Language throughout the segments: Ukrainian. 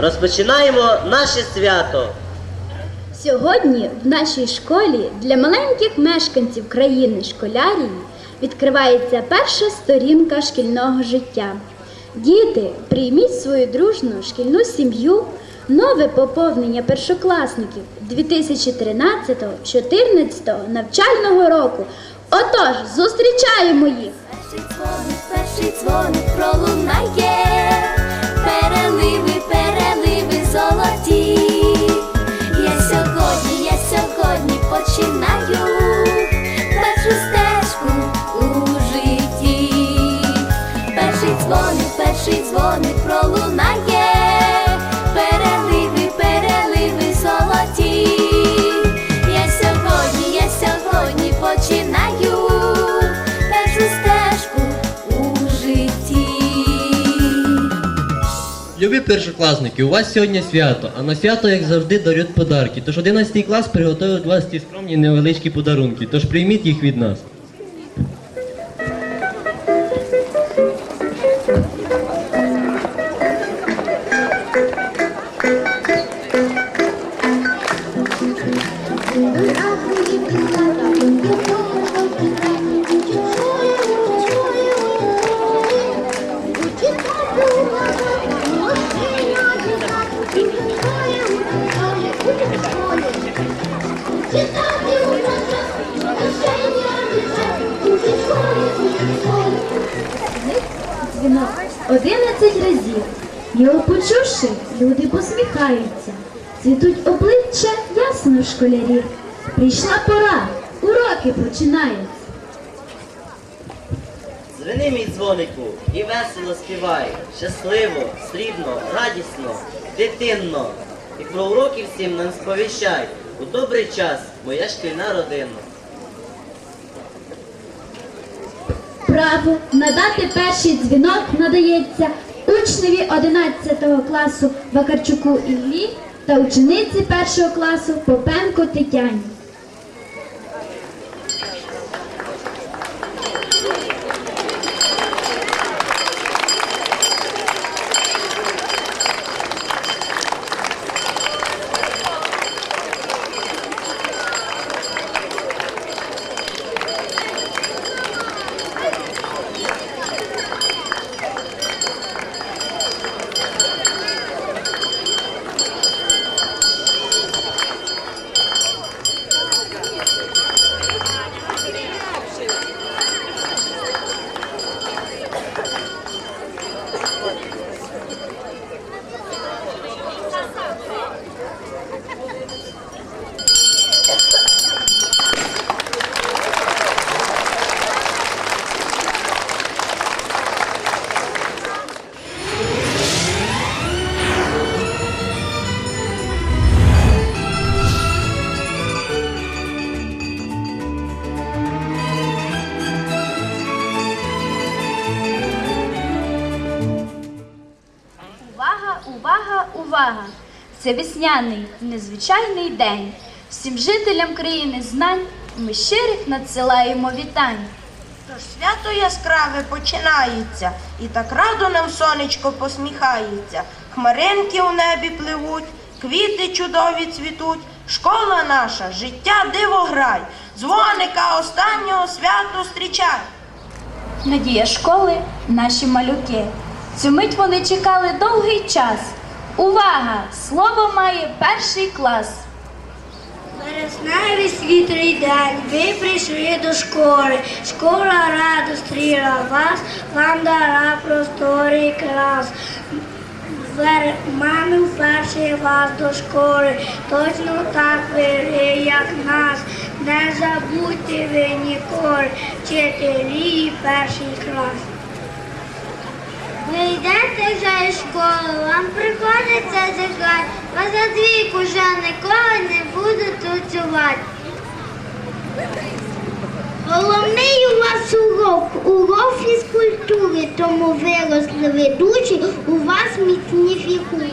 розпочинаємо наше свято. Сьогодні в нашій школі для маленьких мешканців країни школярії відкривається перша сторінка шкільного життя. Діти, прийміть свою дружну шкільну сім'ю, нове поповнення першокласників 2013-14 навчального року. Отож, зустрічаємо їх! Перший дзвоник, перший дзвоник першокласники, у вас сьогодні свято, а на свято, як завжди, дарють подарки. Тож 11 клас приготовив вас ці скромні невеличкі подарунки. Тож прийміть їх від нас. 11 разів. Його почувши, люди посміхаються. Цвітуть обличчя ясно школярів. Прийшла пора, уроки починаються. Звени мій дзвонику і весело співай. Щасливо, срібно, радісно, дитинно. І про уроки всім нам сповіщай. У добрий час, моя шкільна родина. Право надати перший дзвінок надається учневі 11 класу Вакарчуку Іллі та учениці 1 класу Попенко Тетяні. Увага, увага! Це весняний незвичайний день. Всім жителям країни знань ми щирих надсилаємо вітань. Тож свято яскраве починається, і так радо нам сонечко посміхається. Хмаринки у небі пливуть, квіти чудові цвітуть. Школа наша, життя дивограй, дзвоника останнього свято зустрічай. Надія школи, наші малюки. Цю мить вони чекали довгий час. Увага! Слово має перший клас. Вересневий світлий день, ви прийшли до школи. Школа радо зустріла вас, вам дара просторий клас. Вер... Мами перший вас до школи, точно так вели, як нас. Не забудьте ви ніколи, вчителі перший клас. Ви йдете вже із школи, вам приходиться зіграти, вас за двійку вже ніколи не буду танцювати. Головний у вас урок, урок фізкультури, тому виросли ведучі, у вас міцні фігури.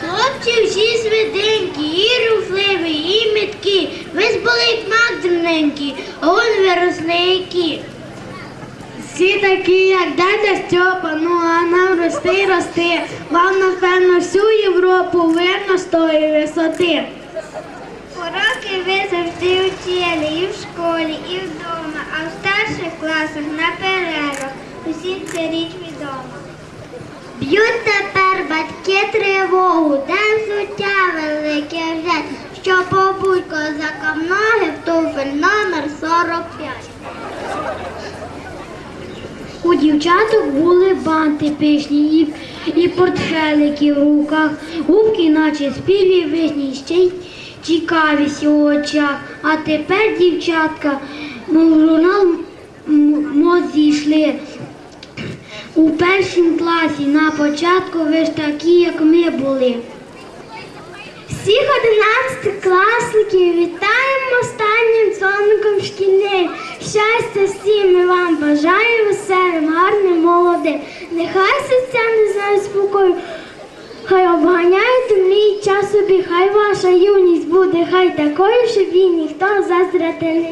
Хлопці всі свиденькі, і рухливі, і меткі, ви зболить мак дрібненький, а он виросли які. Всі такі, як дядя Стьопа, ну а нам рости, рости. Вам, напевно, всю Європу видно з тої висоти. Уроки ви завжди вчили і в школі, і вдома, а в старших класах на перервах. Усім ця річ відома. Б'ють тепер батьки тривогу, де взуття велике вже, що побудь козакам ноги в туфель номер 45. У дівчаток були банти пишні і, і портфелики в руках, губки, наче співі вишні, ще й цікавість у очах. А тепер дівчатка, мов журнал м- зійшли. У першому класі на початку ви ж такі, як ми були. Всіх одинадцятикласників вітаємо останнім сонником шкільним. Щастя всім бажаємо веселим, гарним, молодим. Нехай серця не знають спокою. Хай обганяють мрій час собі, хай ваша юність буде, хай такою, щоб їй ніхто заздрити не.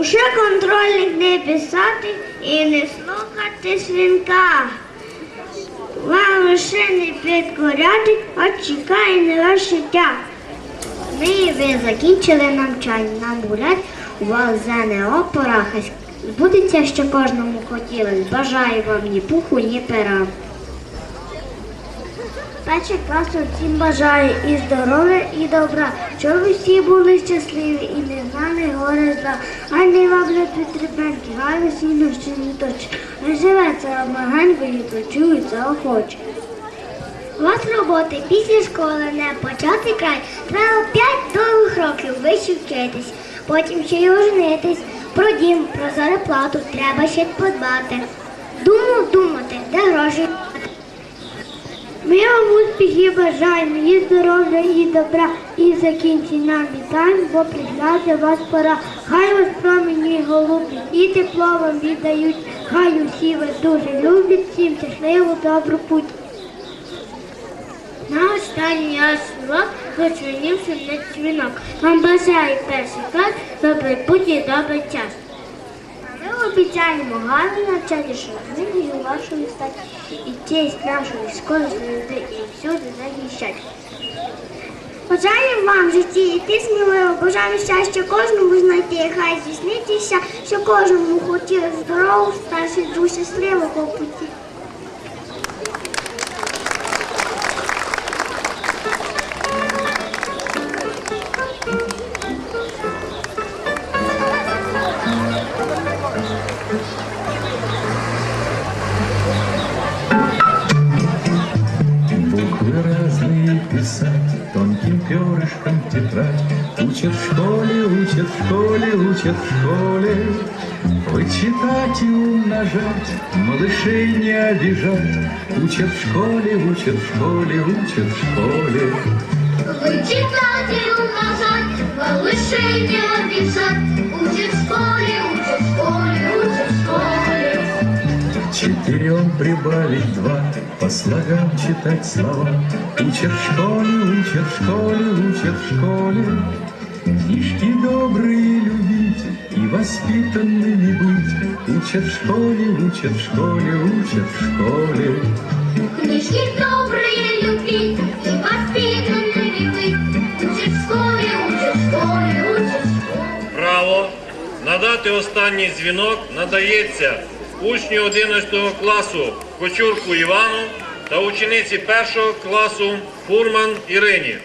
Уже контрольних не писати і не слухати свинка. Вам лише не підкоряти, а чекає на ваше життя. Ми ви закінчили навчання, нам гулять у вас ЗНО пора. Збудеться, що кожному хотілось. Бажаю вам ні пуху, ні пера. Перший клас всім бажаю і здоров'я, і добра, щоб ви всі були щасливі і не знали горе зла. Не вам не підтрибеньки, хай ви всі ночі не точі. Не живеться обмагенько і точується охоче. У вас роботи після школи не почати край. Треба п'ять довгих років вище вчитись, потім ще й оженитись. Про дім, про зарплату треба ще подбати. Думав думати, де гроші. Ми вам успіхів бажаємо, і здоров'я, і добра, і закінчення вітаємо, бо прийшла вас пора. Хай вас промені голубі, і тепло вам віддають, хай усі вас дуже люблять, всім щасливу, добру путь. На останній раз урок зачинився на дзвінок. Вам бажаю перший клас, добрий путь і добрий час. Ми обіцяємо гарно навчати, щоб книгою вашої стати і честь нашої школи завжди і всюди захищати. Бажаємо вам в житті йти сміливо, бажаємо щастя кожному знайти, хай здійснитися, що кожному хотілося здорову, старший дух щасливого путі. Буквы разные писать, тонким перышком тетрадь. Учат в школе, учат в школе, учат в школе. Вычитать и умножать, малышей не обижать. Учат в школе, учат в школе, учат в школе. Вычитать и умножать, малышей не обижать. Учат в школе, учат в школе. Четырем прибавить два, по слогам читать слова. Учат в школе, учат в школе, учат в школе. Книжки добрые любить и воспитанными быть. Учат в школе, учат в школе, учат в школе. Книжки добрые любить и воспитанными быть. Учат в школе, учат в школе, учат в школе. Право надати останній дзвінок надається учню 11 класу Кочурку Івану та учениці 1 класу Фурман Ірині.